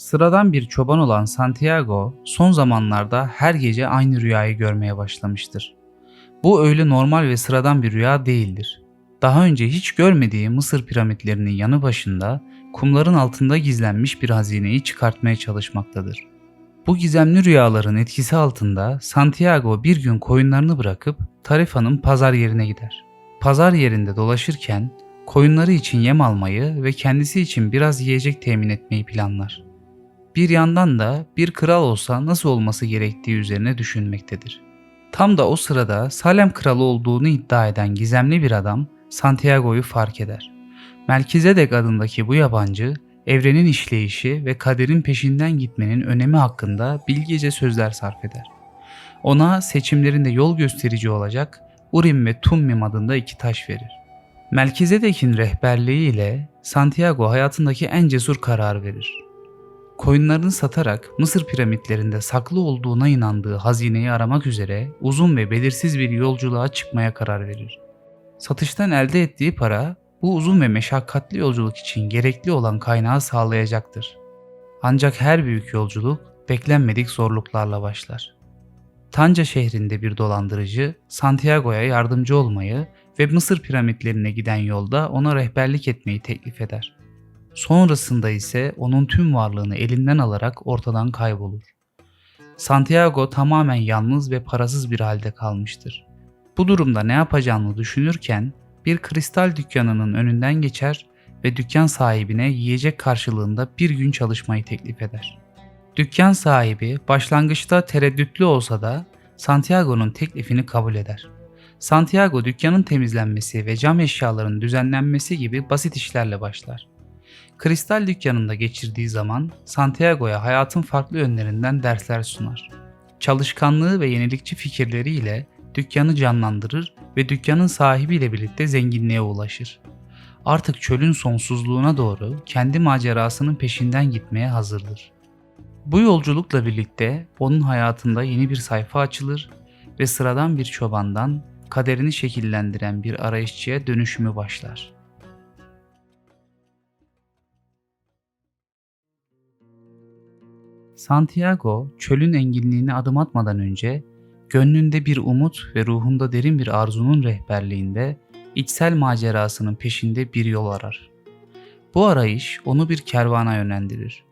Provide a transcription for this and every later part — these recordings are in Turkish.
Sıradan bir çoban olan Santiago son zamanlarda her gece aynı rüyayı görmeye başlamıştır. Bu öyle normal ve sıradan bir rüya değildir. Daha önce hiç görmediği Mısır piramitlerinin yanı başında kumların altında gizlenmiş bir hazineyi çıkartmaya çalışmaktadır. Bu gizemli rüyaların etkisi altında Santiago bir gün koyunlarını bırakıp Tarifa'nın pazar yerine gider. Pazar yerinde dolaşırken koyunları için yem almayı ve kendisi için biraz yiyecek temin etmeyi planlar. Bir yandan da bir kral olsa nasıl olması gerektiği üzerine düşünmektedir. Tam da o sırada Salem kralı olduğunu iddia eden gizemli bir adam Santiago'yu fark eder. Melkizedek adındaki bu yabancı evrenin işleyişi ve kaderin peşinden gitmenin önemi hakkında bilgece sözler sarf eder. Ona seçimlerinde yol gösterici olacak Urim ve Tummim adında iki taş verir. Melkizedek'in rehberliğiyle Santiago hayatındaki en cesur karar verir. Koyunlarını satarak Mısır piramitlerinde saklı olduğuna inandığı hazineyi aramak üzere uzun ve belirsiz bir yolculuğa çıkmaya karar verir. Satıştan elde ettiği para bu uzun ve meşakkatli yolculuk için gerekli olan kaynağı sağlayacaktır. Ancak her büyük yolculuk beklenmedik zorluklarla başlar. Tanca şehrinde bir dolandırıcı Santiago'ya yardımcı olmayı ve Mısır piramitlerine giden yolda ona rehberlik etmeyi teklif eder. Sonrasında ise onun tüm varlığını elinden alarak ortadan kaybolur. Santiago tamamen yalnız ve parasız bir halde kalmıştır. Bu durumda ne yapacağını düşünürken bir kristal dükkanının önünden geçer ve dükkan sahibine yiyecek karşılığında bir gün çalışmayı teklif eder. Dükkan sahibi başlangıçta tereddütlü olsa da Santiago'nun teklifini kabul eder. Santiago dükkanın temizlenmesi ve cam eşyaların düzenlenmesi gibi basit işlerle başlar. Kristal dükkanında geçirdiği zaman Santiago'ya hayatın farklı yönlerinden dersler sunar. Çalışkanlığı ve yenilikçi fikirleriyle dükkanı canlandırır ve dükkanın sahibiyle birlikte zenginliğe ulaşır. Artık çölün sonsuzluğuna doğru kendi macerasının peşinden gitmeye hazırdır. Bu yolculukla birlikte onun hayatında yeni bir sayfa açılır ve sıradan bir çobandan kaderini şekillendiren bir arayışçıya dönüşümü başlar. Santiago çölün enginliğine adım atmadan önce gönlünde bir umut ve ruhunda derin bir arzunun rehberliğinde içsel macerasının peşinde bir yol arar. Bu arayış onu bir kervana yönlendirir.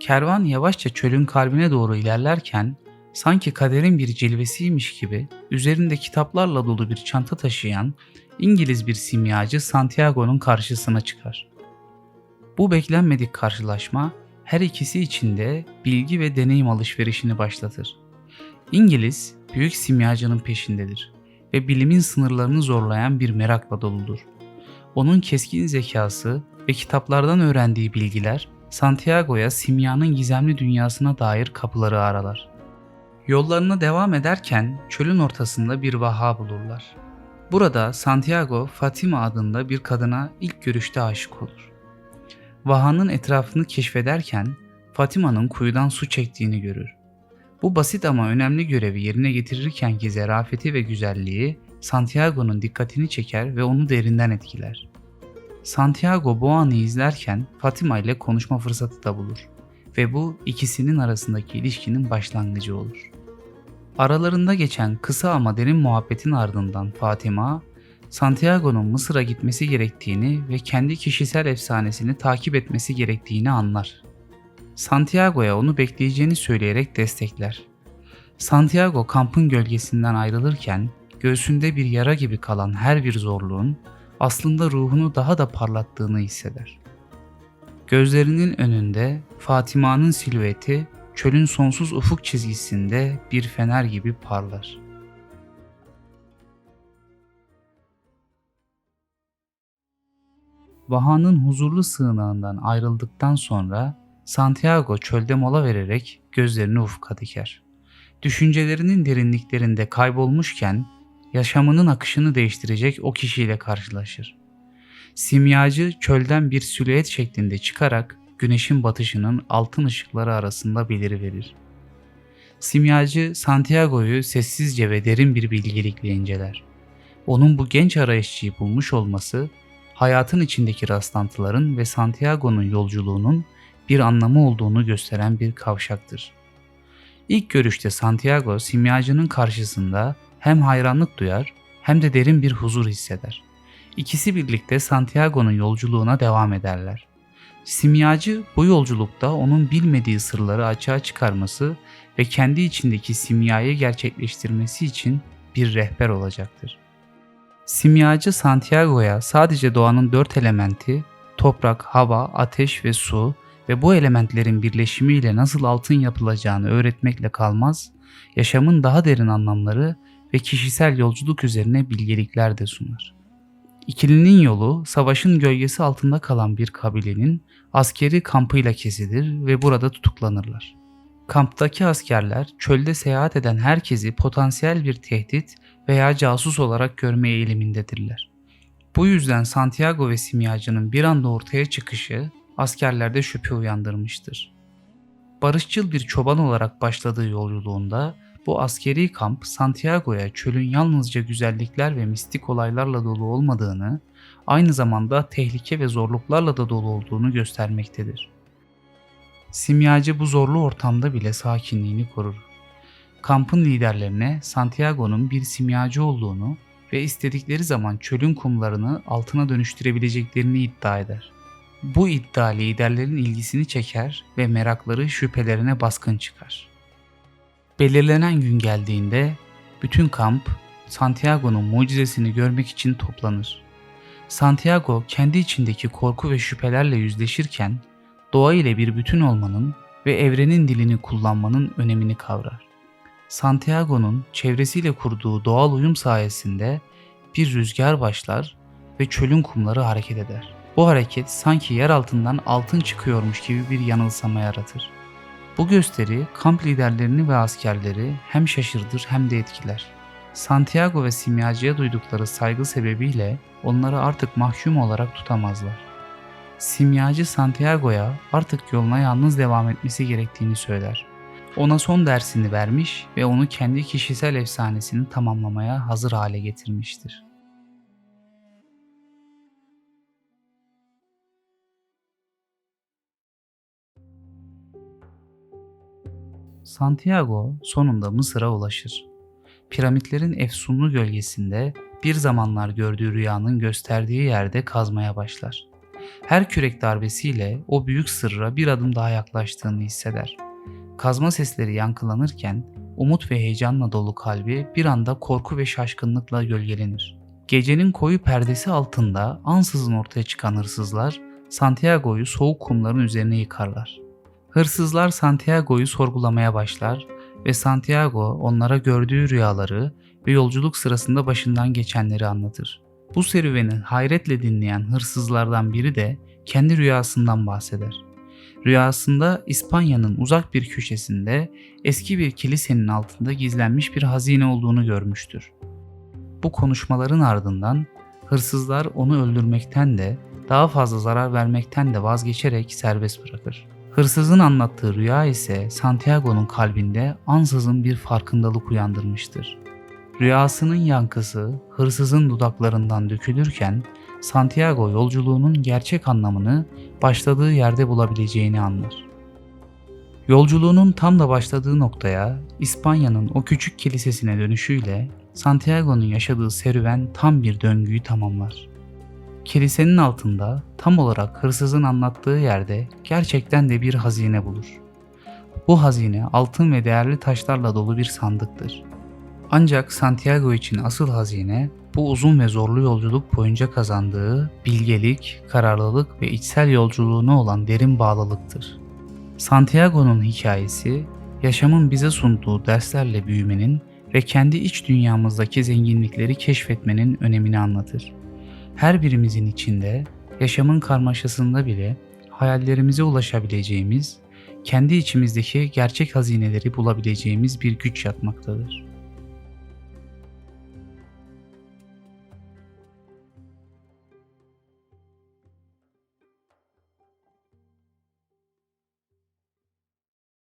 Kervan yavaşça çölün kalbine doğru ilerlerken sanki kaderin bir cilvesiymiş gibi üzerinde kitaplarla dolu bir çanta taşıyan İngiliz bir simyacı Santiago'nun karşısına çıkar. Bu beklenmedik karşılaşma her ikisi için de bilgi ve deneyim alışverişini başlatır. İngiliz büyük simyacının peşindedir ve bilimin sınırlarını zorlayan bir merakla doludur. Onun keskin zekası ve kitaplardan öğrendiği bilgiler Santiago'ya simyanın gizemli dünyasına dair kapıları aralar. Yollarına devam ederken çölün ortasında bir vaha bulurlar. Burada Santiago Fatima adında bir kadına ilk görüşte aşık olur. Vahanın etrafını keşfederken Fatima'nın kuyudan su çektiğini görür. Bu basit ama önemli görevi yerine getirirken ki zarafeti ve güzelliği Santiago'nun dikkatini çeker ve onu derinden etkiler. Santiago bu anı izlerken Fatima ile konuşma fırsatı da bulur ve bu ikisinin arasındaki ilişkinin başlangıcı olur. Aralarında geçen kısa ama derin muhabbetin ardından Fatima, Santiago'nun Mısır'a gitmesi gerektiğini ve kendi kişisel efsanesini takip etmesi gerektiğini anlar. Santiago'ya onu bekleyeceğini söyleyerek destekler. Santiago kampın gölgesinden ayrılırken göğsünde bir yara gibi kalan her bir zorluğun aslında ruhunu daha da parlattığını hisseder. Gözlerinin önünde Fatima'nın silüeti çölün sonsuz ufuk çizgisinde bir fener gibi parlar. Vaha'nın huzurlu sığınağından ayrıldıktan sonra Santiago çölde mola vererek gözlerini ufka diker. Düşüncelerinin derinliklerinde kaybolmuşken yaşamının akışını değiştirecek o kişiyle karşılaşır. Simyacı çölden bir silüet şeklinde çıkarak güneşin batışının altın ışıkları arasında beliriverir. Simyacı Santiago'yu sessizce ve derin bir bilgelikle inceler. Onun bu genç arayışçıyı bulmuş olması, hayatın içindeki rastlantıların ve Santiago'nun yolculuğunun bir anlamı olduğunu gösteren bir kavşaktır. İlk görüşte Santiago simyacının karşısında hem hayranlık duyar hem de derin bir huzur hisseder. İkisi birlikte Santiago'nun yolculuğuna devam ederler. Simyacı bu yolculukta onun bilmediği sırları açığa çıkarması ve kendi içindeki simyayı gerçekleştirmesi için bir rehber olacaktır. Simyacı Santiago'ya sadece doğanın dört elementi, toprak, hava, ateş ve su ve bu elementlerin birleşimiyle nasıl altın yapılacağını öğretmekle kalmaz, yaşamın daha derin anlamları ve kişisel yolculuk üzerine bilgelikler de sunar. İkilinin yolu savaşın gölgesi altında kalan bir kabilenin askeri kampıyla kesilir ve burada tutuklanırlar. Kamptaki askerler çölde seyahat eden herkesi potansiyel bir tehdit veya casus olarak görmeye eğilimindedirler. Bu yüzden Santiago ve simyacının bir anda ortaya çıkışı askerlerde şüphe uyandırmıştır. Barışçıl bir çoban olarak başladığı yolculuğunda bu askeri kamp Santiago'ya çölün yalnızca güzellikler ve mistik olaylarla dolu olmadığını, aynı zamanda tehlike ve zorluklarla da dolu olduğunu göstermektedir. Simyacı bu zorlu ortamda bile sakinliğini korur. Kampın liderlerine Santiago'nun bir simyacı olduğunu ve istedikleri zaman çölün kumlarını altına dönüştürebileceklerini iddia eder. Bu iddia liderlerin ilgisini çeker ve merakları şüphelerine baskın çıkar. Belirlenen gün geldiğinde bütün kamp Santiago'nun mucizesini görmek için toplanır. Santiago kendi içindeki korku ve şüphelerle yüzleşirken doğa ile bir bütün olmanın ve evrenin dilini kullanmanın önemini kavrar. Santiago'nun çevresiyle kurduğu doğal uyum sayesinde bir rüzgar başlar ve çölün kumları hareket eder. Bu hareket sanki yer altından altın çıkıyormuş gibi bir yanılsama yaratır. Bu gösteri kamp liderlerini ve askerleri hem şaşırdır hem de etkiler. Santiago ve simyacıya duydukları saygı sebebiyle onları artık mahkum olarak tutamazlar. Simyacı Santiago'ya artık yoluna yalnız devam etmesi gerektiğini söyler. Ona son dersini vermiş ve onu kendi kişisel efsanesini tamamlamaya hazır hale getirmiştir. Santiago sonunda Mısır'a ulaşır. Piramitlerin efsunlu gölgesinde bir zamanlar gördüğü rüyanın gösterdiği yerde kazmaya başlar. Her kürek darbesiyle o büyük sırra bir adım daha yaklaştığını hisseder. Kazma sesleri yankılanırken umut ve heyecanla dolu kalbi bir anda korku ve şaşkınlıkla gölgelenir. Gecenin koyu perdesi altında ansızın ortaya çıkan hırsızlar Santiago'yu soğuk kumların üzerine yıkarlar. Hırsızlar Santiago'yu sorgulamaya başlar ve Santiago onlara gördüğü rüyaları ve yolculuk sırasında başından geçenleri anlatır. Bu serüveni hayretle dinleyen hırsızlardan biri de kendi rüyasından bahseder. Rüyasında İspanya'nın uzak bir köşesinde eski bir kilisenin altında gizlenmiş bir hazine olduğunu görmüştür. Bu konuşmaların ardından hırsızlar onu öldürmekten de daha fazla zarar vermekten de vazgeçerek serbest bırakır. Hırsızın anlattığı rüya ise Santiago'nun kalbinde ansızın bir farkındalık uyandırmıştır. Rüyasının yankısı hırsızın dudaklarından dökülürken Santiago yolculuğunun gerçek anlamını başladığı yerde bulabileceğini anlar. Yolculuğunun tam da başladığı noktaya İspanya'nın o küçük kilisesine dönüşüyle Santiago'nun yaşadığı serüven tam bir döngüyü tamamlar. Kilisenin altında tam olarak hırsızın anlattığı yerde gerçekten de bir hazine bulur. Bu hazine altın ve değerli taşlarla dolu bir sandıktır. Ancak Santiago için asıl hazine bu uzun ve zorlu yolculuk boyunca kazandığı bilgelik, kararlılık ve içsel yolculuğuna olan derin bağlılıktır. Santiago'nun hikayesi, yaşamın bize sunduğu derslerle büyümenin ve kendi iç dünyamızdaki zenginlikleri keşfetmenin önemini anlatır. Her birimizin içinde, yaşamın karmaşasında bile hayallerimize ulaşabileceğimiz, kendi içimizdeki gerçek hazineleri bulabileceğimiz bir güç yatmaktadır.